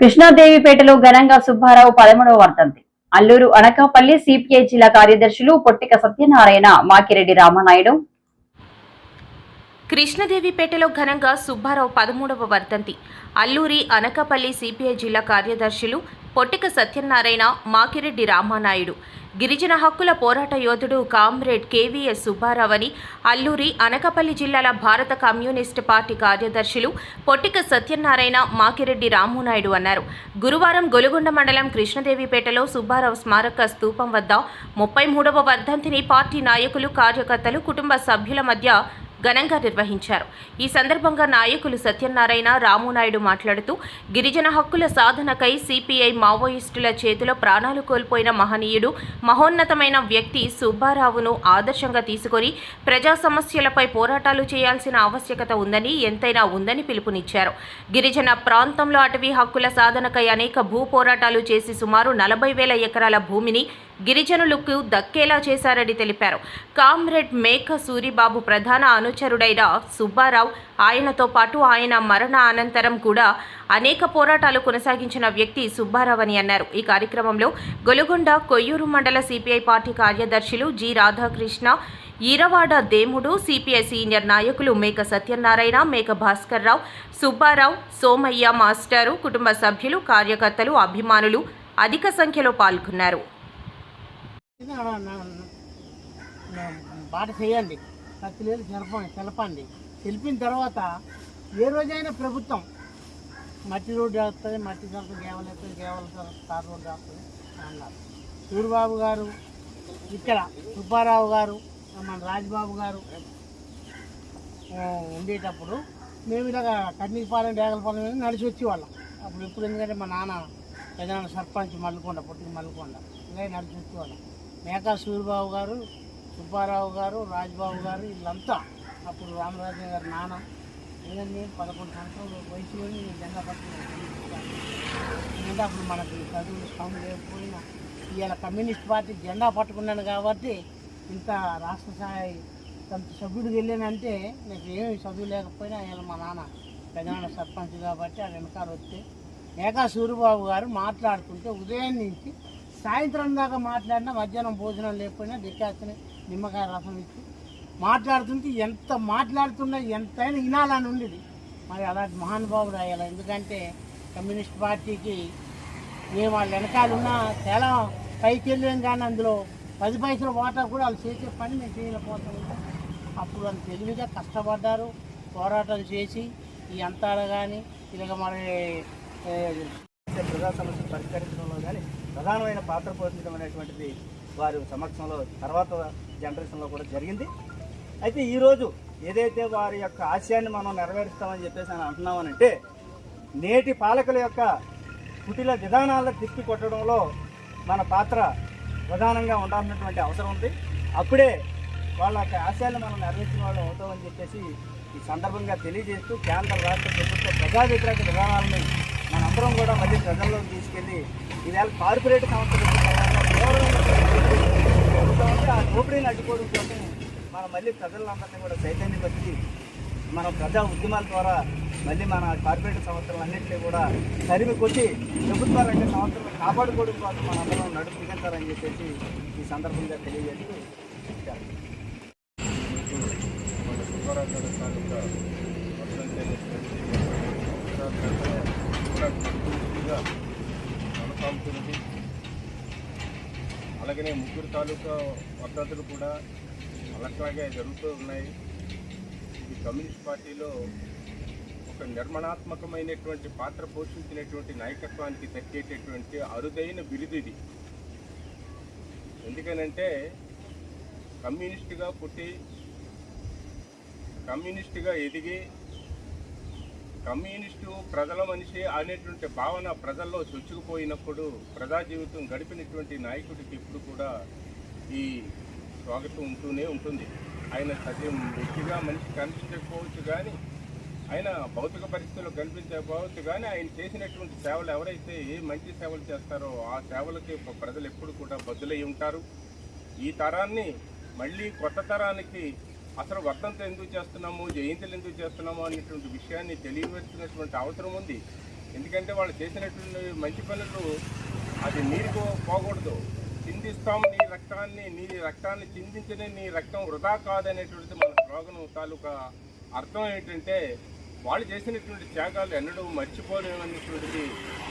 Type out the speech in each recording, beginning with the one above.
కృష్ణాదేవిపేటలో ఘనంగా సుబ్బారావు పదమూడవ వర్ధంతి. అల్లూరు అనకాపల్లి సిపిఐ జిల్లా కార్యదర్శులు పొట్టిక సత్యనారాయణ మాకిరెడ్డి రామనాయుడు. కృష్ణదేవిపేటలో ఘనంగా సుబ్బారావు పదమూడవ వర్ధంతి. అల్లూరి అనకాపల్లి సిపిఐ జిల్లా కార్యదర్శులు పొట్టిక సత్యనారాయణ మాకిరెడ్డి రామానాయుడు. గిరిజన హక్కుల పోరాట యోధుడు కామ్రేడ్ కేవీఎస్ సుబ్బారావని అల్లూరి అనకపల్లి జిల్లాల భారత కమ్యూనిస్ట్ పార్టీ కార్యదర్శులు పొట్టిక సత్యనారాయణ మాకిరెడ్డి రామునాయుడు అన్నారు. గురువారం గొలుగొండ మండలం కృష్ణదేవిపేటలో సుబ్బారావు స్మారక స్తూపం వద్ద ముప్పై మూడవ వర్ధంతిని పార్టీ నాయకులు కార్యకర్తలు కుటుంబ సభ్యుల మధ్య ఘనంగా నిర్వహించారు. ఈ సందర్భంగా నాయకులు సత్యనారాయణ రామునాయుడు మాట్లాడుతూ గిరిజన హక్కుల సాధనకై సిపిఐ మావోయిస్టుల చేతిలో ప్రాణాలు కోల్పోయిన మహనీయుడు మహోన్నతమైన వ్యక్తి సుబ్బారావును ఆదర్శంగా తీసుకొని ప్రజా సమస్యలపై పోరాటాలు చేయాల్సిన ఆవశ్యకత ఉందని ఎంతైనా ఉందని పిలుపునిచ్చారు. గిరిజన ప్రాంతంలో అటవీ హక్కుల సాధనకై అనేక భూ పోరాటాలు చేసి సుమారు నలభై వేల ఎకరాల భూమిని గిరిజనులకు దక్కేలా చేశారని తెలిపారు. కామ్రేడ్ మేక సూరిబాబు ప్రధాన అనుచరుడైన సుబ్బారావు ఆయనతో పాటు ఆయన మరణ అనంతరం కూడా అనేక పోరాటాలు కొనసాగించిన వ్యక్తి సుబ్బారావు అని అన్నారు. ఈ కార్యక్రమంలో గొలుగొండ కొయ్యూరు మండల సిపిఐ పార్టీ కార్యదర్శులు G Radhakrishna Eeravada Demudu C P I senior నాయకులు మేక సత్యనారాయణ మేక భాస్కర్ రావు సుబ్బారావు సోమయ్య మాస్టారు కుటుంబ సభ్యులు కార్యకర్తలు అభిమానులు అధిక సంఖ్యలో పాల్గొన్నారు. బాట చేయండి. కత్తిలేదు తెలపండి తెలపండి. తెలిపిన తర్వాత ఏ రోజైనా ప్రభుత్వం మట్టి రోడ్డు వేస్తుంది మట్టి సరుకు కేవలం వేస్తుంది కేవలం సరుకు రోడ్డు వేస్తుంది అన్నారు. సూరిబాబు గారు ఇక్కడ సుబ్బారావు గారు మన రాజ్బాబు గారు ఉండేటప్పుడు మేము ఇలాగ కన్నీపాలెం డేగలపాలెం నడిచి వచ్చేవాళ్ళం. అప్పుడు ఎప్పుడు ఎందుకంటే మా నాన్న ఏదైనా సర్పంచ్ మల్లుకొండ పుట్టిన మల్లుకొండ ఇలా నడిచి వచ్చేవాళ్ళం. మేకా సూరిబాబు గారు సుబ్బారావు గారు రాజ్బాబు గారు వీళ్ళంతా అప్పుడు రామరాజు గారు నాన్న. ఏంటండి పదకొండు సంవత్సరాల వయసులోని జెండా పట్టుకున్నాను ఎందుకంటే అప్పుడు మనకి చదువులు స్వామి లేకపోయినా ఇవాళ కమ్యూనిస్ట్ పార్టీ జెండా పట్టుకున్నాను కాబట్టి ఇంత రాష్ట్ర స్థాయి కొంత సభ్యుడికి వెళ్ళానంటే నాకు ఏమి చదువు లేకపోయినా ఇవాళ మా నాన్న పెదనాన్న సర్పంచ్ కాబట్టి ఆ వెనకాల వస్తే మేకా సూరిబాబు గారు మాట్లాడుతుంటే ఉదయం నుంచి సాయంత్రం దాకా మాట్లాడినా మధ్యాహ్నం భోజనం లేకపోయినా దిక్కాసిన నిమ్మకాయ రసం ఇచ్చి మాట్లాడుతుంటే ఎంత మాట్లాడుతున్నా ఎంతైనా వినాలని ఉండేది. మరి అలాంటి మహానుభావుడు అయ్యాలి ఎందుకంటే కమ్యూనిస్ట్ పార్టీకి మేము వాళ్ళ వెనకాల ఉన్న చాలా పైకి వెళ్ళాం కానీ అందులో పది పైసలు వాటా కూడా వాళ్ళు చేసే పని మేము చేయలేకపోతాం. అప్పుడు వాళ్ళు తెలివిగా కష్టపడ్డారు పోరాటాలు చేసి ఈ అంతాడ కానీ ఇలాగ మరి ప్రజా సమస్యలు పరిష్కరించడంలో కానీ ప్రధానమైన పాత్ర పోషించడం అనేటువంటిది వారి సమక్షంలో తర్వాత జనరేషన్లో కూడా జరిగింది. అయితే ఈరోజు ఏదైతే వారి యొక్క ఆశయాన్ని మనం నెరవేరుస్తామని చెప్పేసి అని అంటున్నామనంటే నేటి పాలకుల యొక్క కుటిల విధానాలను తిప్పి కొట్టడంలో మన పాత్ర ప్రధానంగా ఉండాల్సినటువంటి అవసరం ఉంది. అప్పుడే వాళ్ళ యొక్క ఆశయాన్ని మనం నెరవేర్చిన వాళ్ళు అవుతామని చెప్పేసి ఈ సందర్భంగా తెలియజేస్తూ కేంద్ర రాష్ట్ర ప్రభుత్వ ప్రజా వ్యతిరేక విధానాలని మనందరం కూడా మళ్ళీ ప్రజల్లోకి తీసుకెళ్ళి ఈవేళ కార్పొరేట్ సంస్థలు ఆ దోపిడీని అడ్డుకోవడం కోసం మనం మళ్ళీ ప్రజలందరినీ కూడా చైతన్యపరిచి మన ప్రజా ఉద్యమాల ద్వారా మళ్ళీ మన కార్పొరేట్ సంస్థలన్నింటినీ కూడా తరిమి కొట్టి ప్రభుత్వ రంగ సంవత్సరం కాపాడుకోవడం కోసం మనందరం నడుపు బిగించాలని చెప్పేసి ఈ సందర్భంగా తెలియజేస్తూ ఇచ్చారు మన సుబ్బారావు గారి తాలూకా వర్ధంతి కూడా పూర్తిగా కొనసాగుతుంది అలాగనే ముగ్గురు తాలూకా పద్ధతులు కూడా అలాగే జరుగుతూ ఉన్నాయి. ఇది కమ్యూనిస్ట్ పార్టీలో ఒక నిర్మాణాత్మకమైనటువంటి పాత్ర పోషించినటువంటి నాయకత్వానికి దక్కేటటువంటి అరుదైన బిరుదు ఇది. ఎందుకనంటే కమ్యూనిస్టుగా పుట్టి కమ్యూనిస్టుగా ఎదిగి కమ్యూనిస్టు ప్రజల మనిషి అనేటువంటి భావన ప్రజల్లో చొచ్చుకుపోయినప్పుడు ప్రజా జీవితం గడిపినటువంటి నాయకుడికి ఇప్పుడు కూడా ఈ స్వాగతం ఉంటూనే ఉంటుంది. ఆయన సత్యం వ్యక్తిగా మనిషి కనిపించకపోవచ్చు కానీ ఆయన భౌతిక పరిస్థితుల్లో కనిపించకపోవచ్చు కానీ ఆయన చేసినటువంటి సేవలు ఎవరైతే ఏ మంచి సేవలు చేస్తారో ఆ సేవలకి ప్రజలు ఎప్పుడు కూడా బదులై ఉంటారు. ఈ తరాన్ని మళ్ళీ కొత్త తరానికి అసలు వర్తంతో ఎందుకు చేస్తున్నాము? జయంతులు ఎందుకు చేస్తున్నాము అనేటువంటి విషయాన్ని తెలియవలసినటువంటి అవసరం ఉంది. ఎందుకంటే వాళ్ళు చేసినటువంటి మంచి పనులు అది నీరుకు పోకూడదు. చిందిస్తాం నీ రక్తాన్ని నీ రక్తాన్ని చిందించని నీ రక్తం వృధా కాదనేటువంటిది మన స్లోగన్ తాలూకా అర్థం ఏంటంటే వాళ్ళు చేసినటువంటి త్యాగాలు ఎన్నడూ మర్చిపోలేమనేటువంటిది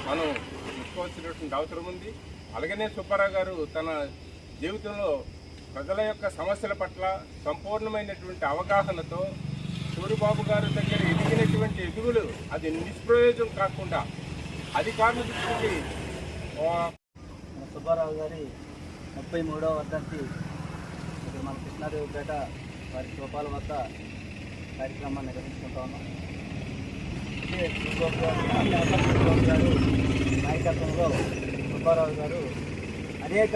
మనం చూసుకోవాల్సినటువంటి అవసరం ఉంది. అలాగనే సుబ్బారావు గారు తన జీవితంలో ప్రజల యొక్క సమస్యల పట్ల సంపూర్ణమైనటువంటి అవగాహనతో సూరిబాబు గారి దగ్గర ఎదిగినటువంటి ఎదుగులు అది నిష్ప్రయోజనం కాకుండా అధికారుల దృష్టికి సుబ్బారావు గారి ముప్పై మూడవ వర్ధంతి ఇక్కడ మన కృష్ణాదేవిపేట వారి శివపాల వద్ద కార్యక్రమాన్ని నిర్వహించుకుంటా ఉన్నాం. గారు గారు నాయకత్వంలో సుబ్బారావు గారు అనేక